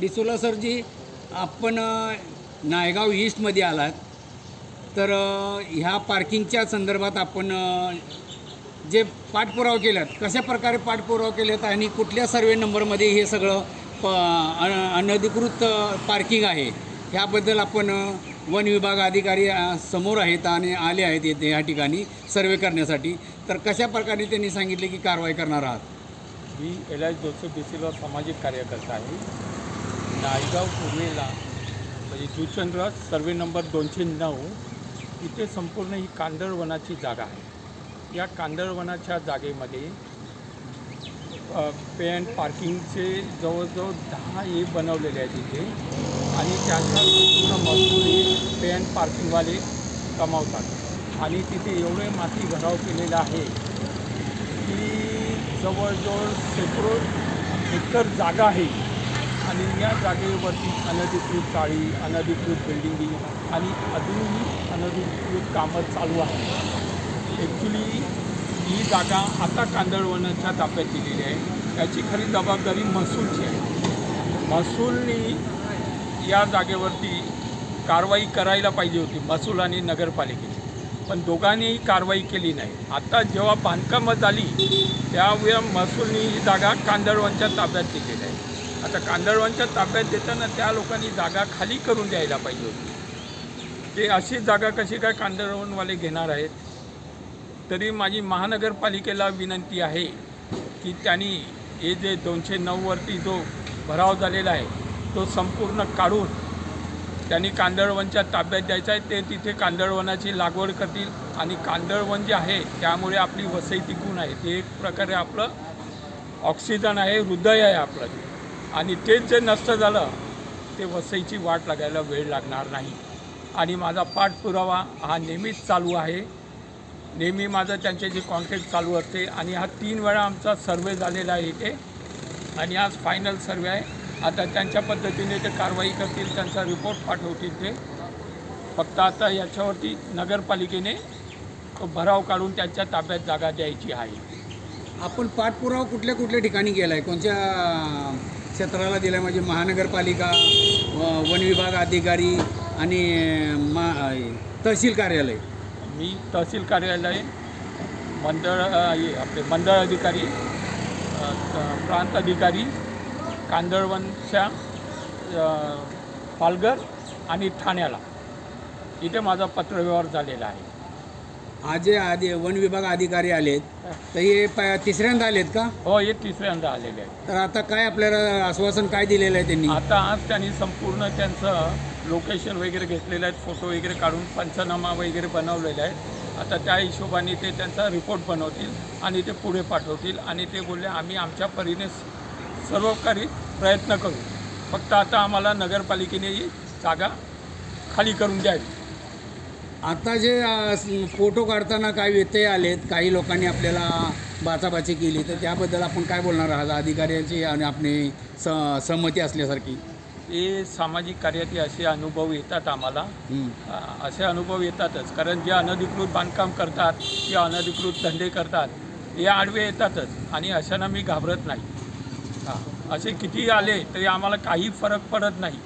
डिसोला सरजी आपण नायगाव ईस्टमध्ये आलात. तर ह्या पार्किंगच्या संदर्भात आपण जे पाठपुरावा केल्यात कशा प्रकारे पाठपुरावा केलेत आणि कुठल्या सर्वे नंबरमध्ये हे सगळं प अन- अनधिकृत पार्किंग आहे ह्याबद्दल आपण वन विभाग अधिकारी समोर आहेत आणि आले आहेत येथे ह्या ठिकाणी सर्वे करण्यासाठी. तर कशा प्रकारे त्यांनी सांगितले की कारवाई करणार आहात? मी एल आय जोसेफ बिसिलो सामाजिक कार्यकर्ता आहे. नायगाव पूर्वेला म्हणजे जुचंद्र सर्वे नंबर दोनशे नऊ इथे संपूर्ण ही कांदळवनाची जागा आहे. या कांदळवनाच्या जागेमध्ये अ, पे अँड पार्किंगचे जवळजवळ दहा ए बनवलेले आहेत इथे. आणि त्याचा पूर्ण मजूर हे पे अँड पार्किंगवाले कमावतात. आणि तिथे एवढे माती भराव केलेला आहे की जवळजवळ शेकडो एकर जागा आहे. आणि या जागेवरती अनधिकृत चाळी अनधिकृत बिल्डिंगी आणि अजूनही अनधिकृत कामं चालू आहेत. ॲक्च्युली ही जागा आता कांदळवनाच्या ताब्यात दिलेली आहे. याची खरी जबाबदारी महसूलची आहे. महसूलनी या जागेवरती कारवाई करायला पाहिजे होती महसूल आणि नगरपालिकेची. पण दोघांनीही कारवाई केली नाही. आता जेव्हा बांधकामं झाली त्यावेळेला महसूलनी ही जागा कांदळवनच्या ताब्यात दिलेली आहे. आता कांदळवांच्या ताब्यात देताना त्या लोकांनी जागा खाली करून द्यायला पाहिजे होती. ते अशी जागा कशी काय कांदळवनवाले घेणार आहेत? तरी माझी महानगरपालिकेला विनंती आहे की त्यांनी हे जे दोनशे नऊवरती जो भराव झालेला आहे तो संपूर्ण काढून त्यांनी कांदळवनच्या ताब्यात द्यायचं आहे. ते तिथे कांदळवनाची लागवड करतील आणि कांदळवन जे आहे त्यामुळे आपली वसई टिकून आहे. ते एक प्रकारे आपलं ऑक्सिजन आहे हृदय आहे आपलं. ते. आणि तेच जे नष्ट झालं ते वसईची वाट लागायला वेळ लागणार नाही. आणि माझा पाठपुरावा हा नेहमीच चालू आहे. नेहमी माझं त्यांचे जे कॉन्टॅक्ट चालू असते आणि हा तीन वेळा आमचा सर्वे झालेला आहे इथे. आणि आज फायनल सर्वे आहे. आता त्यांच्या पद्धतीने ते कारवाई करतील त्यांचा रिपोर्ट पाठवतील ते. फक्त आता याच्यावरती नगरपालिकेने तो भराव काढून त्यांच्या ताब्यात जागा द्यायची आहे. आपण पाठपुरावा कुठल्या कुठल्या ठिकाणी केला आहे कोणत्या क्षेत्राला दिला म्हणजे महानगरपालिका व- वन विभाग अधिकारी आणि मा तहसील कार्यालय. मी तहसील कार्यालय मंडळ आपले मंडळ अधिकारी प्रांत अधिकारी कांदळवनच्या पालघर आणि ठाण्याला. इथे माझा पत्रव्यवहार झालेला आहे. आज जे आधी वन विभाग अधिकारी आलेत. तर हे प तिसऱ्यांदा आलेत का? हो हे तिसऱ्यांदा आलेले आहे तर आता काय आपल्याला आश्वासन काय दिलेलं आहे त्यांनी? आता आज त्यांनी संपूर्ण त्यांचं लोकेशन वगैरे घेतलेलं आहे फोटो वगैरे काढून पंचनामा वगैरे बनवलेले आहेत. आता त्या हिशोबाने ते त्यांचा रिपोर्ट बनवतील आणि ते पुढे पाठवतील आणि ते बोलले आम्ही आमच्या परीने सर्वकारी प्रयत्न करू. फक्त आता आम्हाला नगरपालिकेने ही जागा खाली करून द्यावी. आता जे फोटो काढताना काही व्यत्यय आलेत काही लोकांनी आपल्याला बाचाबाची केली तर त्याबद्दल आपण काय बोलणार आहात? अधिकाऱ्यांची आणि आपली स सहमती असल्यासारखी. हे सामाजिक कार्यात असे अनुभव येतात आम्हाला. असे अनुभव येतातच. कारण जे अनधिकृत बांधकाम करतात जे अनधिकृत धंदे करतात हे आडवे येतातच आणि अशांना मी घाबरत नाही. हां. असे किती आले तरी आम्हाला काही फरक पडत नाही.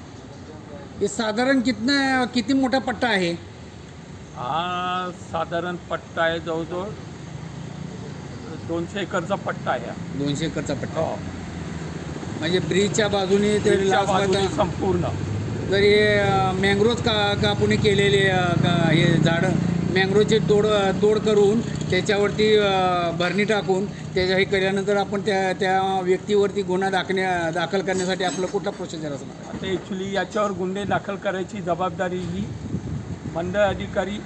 हे साधारण कितना किती मोठा पट्टा आहे? हा साधारण पट्टा आहे जवळजवळ दोनशे एकरचा पट्टा आहे हा. दोनशे एकरचा पट्टा. हो. म्हणजे ब्रिजच्या बाजूने ते ब्रिजच्या लास्ट बाजूने आता- संपूर्ण. तर मँग्रोज का कापुने केलेले अ, का हे झाडं मँग्रोजचे तोड तोड करून त्याच्यावरती अ, भरणी टाकून त्याच्या हे केल्यानंतर आपण त्या त्या व्यक्तीवरती गुन्हा दाखण्या दाखल करण्यासाठी आपलं कुठला प्रोसिजर असणार? आता ॲक्च्युली याच्यावर गुन्हे दाखल करायची जबाबदारी ही मंडळ अधिकारी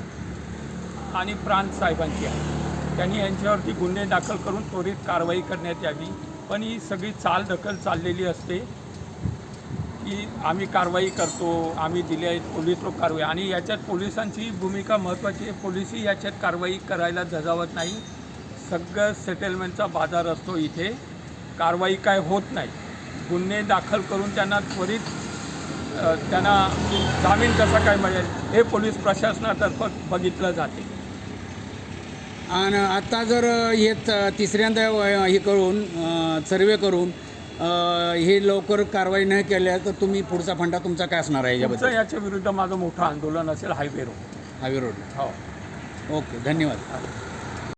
आणि प्रांत साहेबांची आहे. त्यांनी यांच्यावरती गुन्हे दाखल करून त्वरित कारवाई करण्यात यावी. पण ही सगळी चाल दखल चाललेली असते की आम्ही कारवाई करतो आम्ही दिले आहेत पोलीस लोक कारवाई. आणि याच्यात पोलिसांची भूमिका महत्त्वाची आहे. पोलिसही याच्यात कारवाई करायला झजावत नाही. सगळं सेटलमेंटचा बाजार असतो इथे. कारवाई काय होत नाही. गुन्हे दाखल करून त्यांना त्वरित त्यांना जामीन कसा काय मिळेल हे पोलीस प्रशासनातर्फे बघितलं जाते. आणि आता जर हे तिसऱ्यांदा हे करून सर्वे करून हे लवकर कारवाई नाही केल्या तर तुम्ही पुढचा फंडा तुमचा काय असणार आहे याच्याबद्दल? याच्या विरुद्ध माझं मोठं आंदोलन असेल हायवे रोड. हायवे रोडला हो. ओके धन्यवाद.